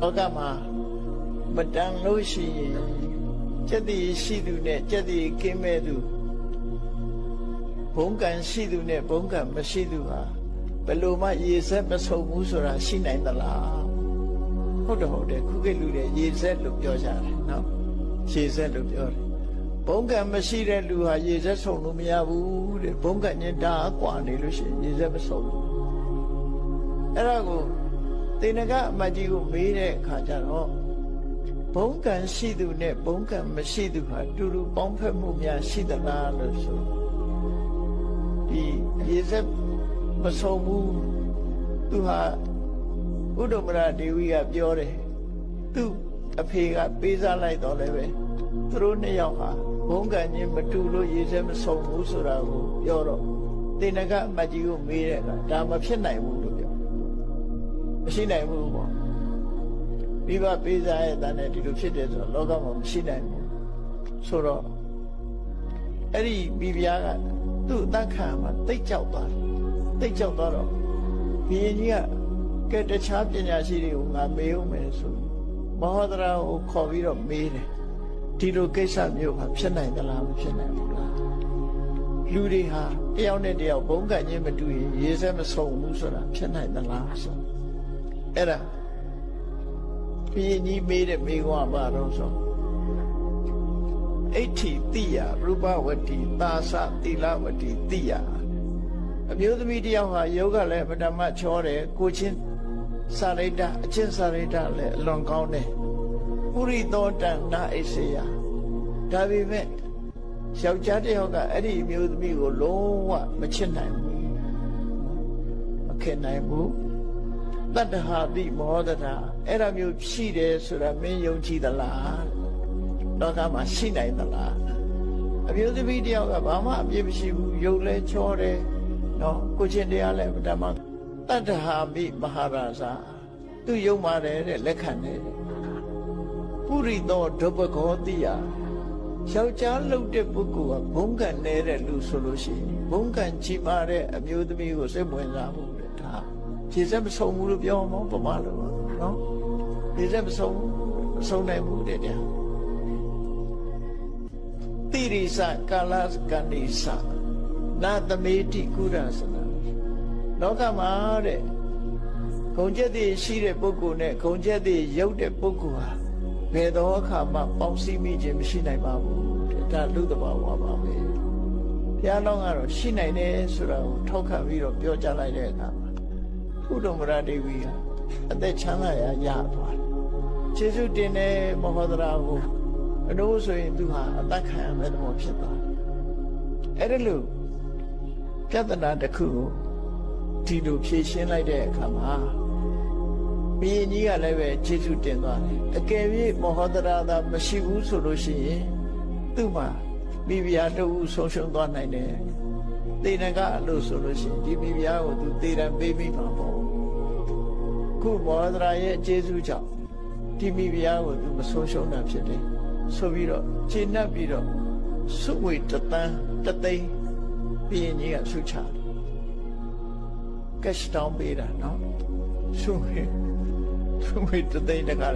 လောကမှာမတန်လို့ရှိရင်ကျက်တည်ရှိသူနဲ့ကျက်တည်ကင်းမဲ့သူဘုံကံရှိသူနဲ့ဘုံကံမရှိသူဟာဘယ်လိုမှရေဆက်မဆုံဘူးဆိုတာရှိနိုင်သလားဟုတ်တယ်ဟုတ်တယ်ခုခေတ်လူတွေရေဆက်လို့ပြောကြတယ်နော်ရေဆက်လို့ပြောတယ်ဘုံကံမရှိတဲ့လူဟာရေဆက်ဆုံလို့မရဘူးတဲ့ဘုံကံညင်ဒါအကွာနေလို့ရှိရင်ရေဆက်မဆုံဘူးအဲ့ဒါကို တေနကအမတ်ကြီးကိုမေးတဲ့အခါကျတော့ဘုံကံရှိသူနဲ့ဘုံကံမရှိသူဟာတူတူပေါင်းဖက်မှုများရှိသလားလို့ဆိုဒီရေဆက်မဆုံးဘူးသူဟာဥဒ္ဓမရဒေဝီကပြောတယ်သူအဖေကပေးစားလိုက်တော့လည်းပဲသူတို့နှစ်ယောက်ဟာဘုံကံချင်းမတူလို့ရေဆက်မဆုံးဘူးဆိုတာကိုပြောတော့တေနကအမတ်ကြီးကိုမေးတဲ့အခါဒါမဖြစ်နိုင်ဘူးလို့ပြော မရှိနိုင်ဘူးပေါ့မိဘပေးစားရဲ့တန်းနဲ့ဒီလိုဖြစ်တယ်ဆိုတော့လောကမှာမရှိနိုင်ဘူးဆိုတော့အဲ့ဒီမိဖုရားကသူ့အသက်ခံမှာတိတ်ကြောက်သွားတယ်တိတ်ကြောက်သွားတော့ဘုရင်ကြီးကကဲတခြားပညာရှိတွေကိုငါမေးဦးမယ်ဆိုမဟောဒရာကိုခေါ်ပြီးတော့မေးတယ်ဒီလိုကိစ္စမျိုးဟာဖြစ်နိုင်သလားမဖြစ်နိုင်ဘူးလားလူတွေဟာတယောက်နဲ့တယောက်ဘုံကံချင်းမတူရင်ရေးစဲမဆုံဘူးဆိုတာဖြစ်နိုင်သလားဆို အဲ့ဒါဘုရင်ကြီးမေးတဲ့မေးခွန်းကဘာတော့ဆိုအဋ္ဌိတိယရူပဝတ္တိသာသတိလဝတ္တိတိယအမျိုးသမီးတယောက်ဟာယောဂလည်းပထမချောတယ်ကိုချင်းစာရိတ္တအချင်းစာရိတ္တလည်းအလွန်ကောင်းတယ်ပုရိသောတဏ္ဍအိစေယဒါပေမဲ့ယောက်ျားတယောက်ကအဲ့ဒီအမျိုးသမီးကိုလုံးဝမချစ်နိုင်ဘူးမခင်နိုင်ဘူး တတ္တဟာတိမောဒတာအဲ့ဒါမျိုးရှိတယ်ဆိုတာမင်းယုံကြည်သလားလောကမှာရှိနိုင်သလားအမျိုးသမီးတယောက်ကဘာမှအပြစ်မရှိဘူးယုံလဲချောတယ်နော်ကိုချင်းတရားလဲဓမ္မတတ္တဟာမိမဟာရာဇာသူယုံပါတယ်တဲ့လက်ခံတယ်ပုရိသောဒုပကောတိယယောက်ျားလှုပ်တဲ့ပုဂ္ဂိုလ်ကဘုံကံနေတဲ့လူဆိုလို့ရှိရင်ဘုံကံကြီးမာတဲ့အမျိုးသမီးကိုစိတ်ဝင်စားမှုတဲ့ဒါ ဖြည့်စက်မဆုံးဘူးလို့ပြောမှာပမာလို့နော်ဖြည့်စက်မဆုံးမဆုံးနိုင်ဘူးတဲ့တရားတိရိစကာလကဏိစနာသမေတိကုရသနာလောကမှာတဲ့ဂုံချက်တွေရှိတဲ့ပုဂ္ဂိုလ်နဲ့ဂုံချက်တွေရုပ်တဲ့ပုဂ္ဂိုလ်ဟာဘယ်တော့အခါမှပေါင်းစည်းမိခြင်းမရှိနိုင်ပါဘူးတဲ့ဒါလူတဘာဝပါပဲဘုရားတော်ကတော့ရှိနိုင်တယ်ဆိုတာကိုထောက်ခံပြီးတော့ပြောကြားလိုက်တဲ့အခါမှာ ဥဒ္ဓမရဒေဝီဟာအသက်ချမ်းသာရာရသွားတယ်ကျေးဇူးတင်တဲ့မဟောဒရာကိုအလို့ဆိုရင်သူဟာအသက်ခံရမယ့်သဘောဖြစ်သွားတယ်အဲ့ဒါလို့ပြဿနာတစ်ခုကိုဒီလိုဖြေရှင်းလိုက်တဲ့အခါမှာဘုရင်ကြီးကလည်းပဲကျေးဇူးတင်သွားတယ်အကယ်၍မဟောဒရာသာမရှိဘူးဆိုလို့ရှိရင်သူ့မှာမိဖုရားတဦးဆုံးရှုံးသွားနိုင်တယ် တေနကအလို့ဆိုလို့ရှိရင်ဒီမိဖုရားကိုသူတေရန်ပေးမိမှာပေါ့ခုမောဟဒရာရဲ့ကျေးဇူးကြောင့်ဒီမိဖုရားကိုသူမဆုံးရှုံးတာဖြစ်တယ်ဆိုပြီးတော့ခြေနှက်ပြီးတော့စုငွေတသန်းတသိန်းဘုရင်ကြီးကဆုချတယ်ကက်ရှ်တောင်းပေးတာနော်ဆုငွေဆုငွေတသိန်းတခါ